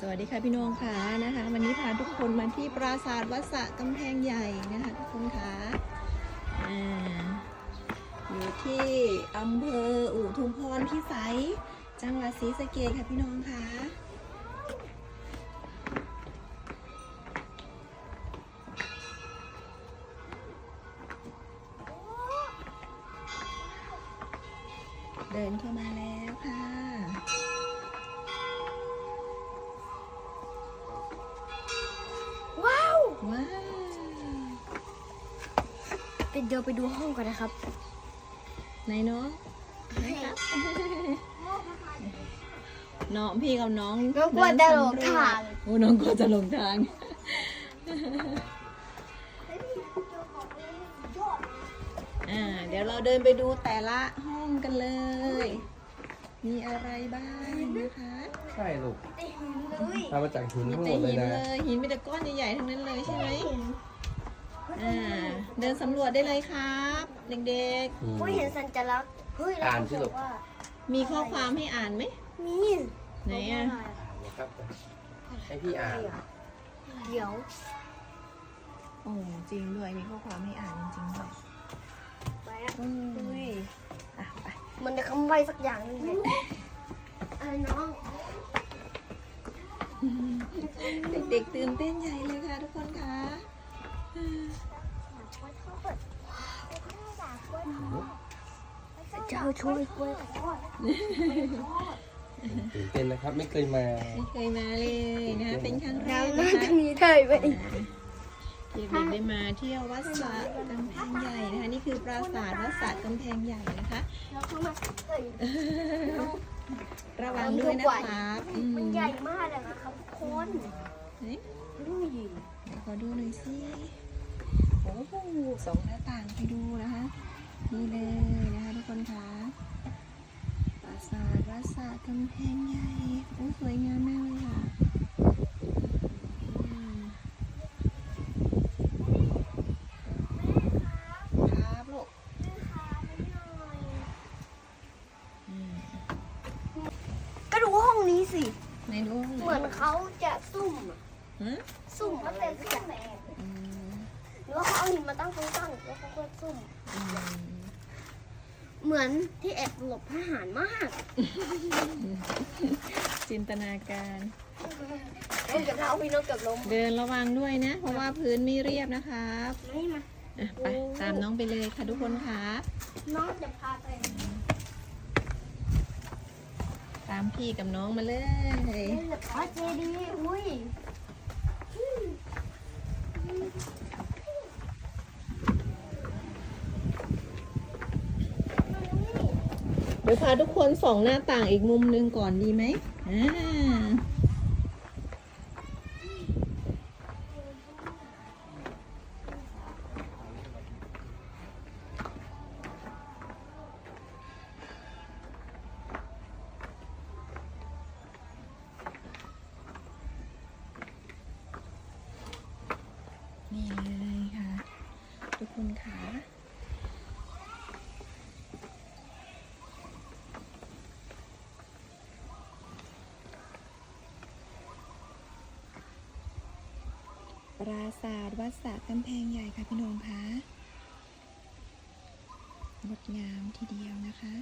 สวัสดีค่ะพี่น้องค่ะนะคะ วันนี้พาทุกคนมาที่ปราสาทวัดสะกำแพงใหญ่นะคะทุกคนค่ะอ่าอยู่ที่อำเภออุทุมพรพิสัย จังหวัดศรีสะเกษค่ะพี่น้องค่ะเดินเข้ามาแล้วค่ะ ว้าวว้าวเดี๋ยวไปดูห้องกันนะครับ ไหนน้องไหนครับน้องพี่กับน้องน้องกลัวจะหลงทางโอ้น้องกลัวจะหลงทางอ่าเดี๋ยวเราเดินไปดูแต่ละห้องกันเลย มีอะไรบ้างนะคะใช่ลูกทำมาจากหินมีทั้งหแต่มดเลหิยนนะเลยหินมีแต่ก้อนใหญ่ๆทั้งนั้นเลยใช่ไหมอ่าเดินสำรวจได้เลยครับเด็กอืม ผู้เห็นสัญลักษณ์เฮ้ยอ่านสิลูก ว่าๆ มีข้อความให้อ่านไหมมีไหนอะนะครับให้พี่อ่านเดี๋ยวโอ้จริงด้วยมีข้อความให้อ่านจริงๆด้วยไปอะอืมอะไป มันจะคำไว้สักอย่างหนึงเลยอะไรน้อง เด็กๆตื่นเต้นใหญ่เลยค่ะทุกคนค่ะเจ้าช่วยกล้วยทอดตื่นเต้นนะครับ ไม่เคยมา ไม่เคยมาเลยนะคะเป็นครั้งแรน้กำนะน่าคะจะมีได้ไหมที่ เด็กได้มาเที่ยววัดสระกำแพงใหญ่นะคะ นี่คือปราสาทวัดสระกำแพงใหญ่นะคะแล้วเข้ามาเฮ้ยระวังด้วยนะครับอืมมันใหญ่มากเลยนะครับคนเฮ้ยดูดิไหนขอดูหน่อยสิโอ้โหสองหน้าต่างไปดูนะคะ นี่เลยนะคะทุกคนค่ะปราสาทวัดสระกำแพงใหญ่โอ้สวยงามมากเลยค่ะอืมครับลูกอืม ก็ดูห้องนี้ สิไหนดูห้องไหนเหมือนเขาจะซุ่มอะฮะซุ่มอะไรสักอย่างอืมหรือว่าเขาเอาหินมาตั้งตรงตั้งแล้วเขาก็ซุ่ม อืมเหมือนที่แอบหลบทหารมากจินตนาการเอ้ยเดี๋ยวเราเอาพี่น้องเกับลมเดินระวังด้วยนะ เพราะว่าพื้นไม่เรียบนะครับไม่มา อะไปตามน้องไปเลยค่ะทุกคนค่ะ น้องจะพาไป ตามพี่กับน้องมาเลยเล่นแบบพระเจดีย์อุ้ยเดี๋ยวพาทุกคนส่องหน้าต่างอีกมุมหนึงก่อนดีไหมอ่า นี่เลยค่ะ ทุกคนค่ะปราสาทวัดสระกำแพงใหญ่ค่ะพี่น้องคะงดงามทีเดียวนะคะ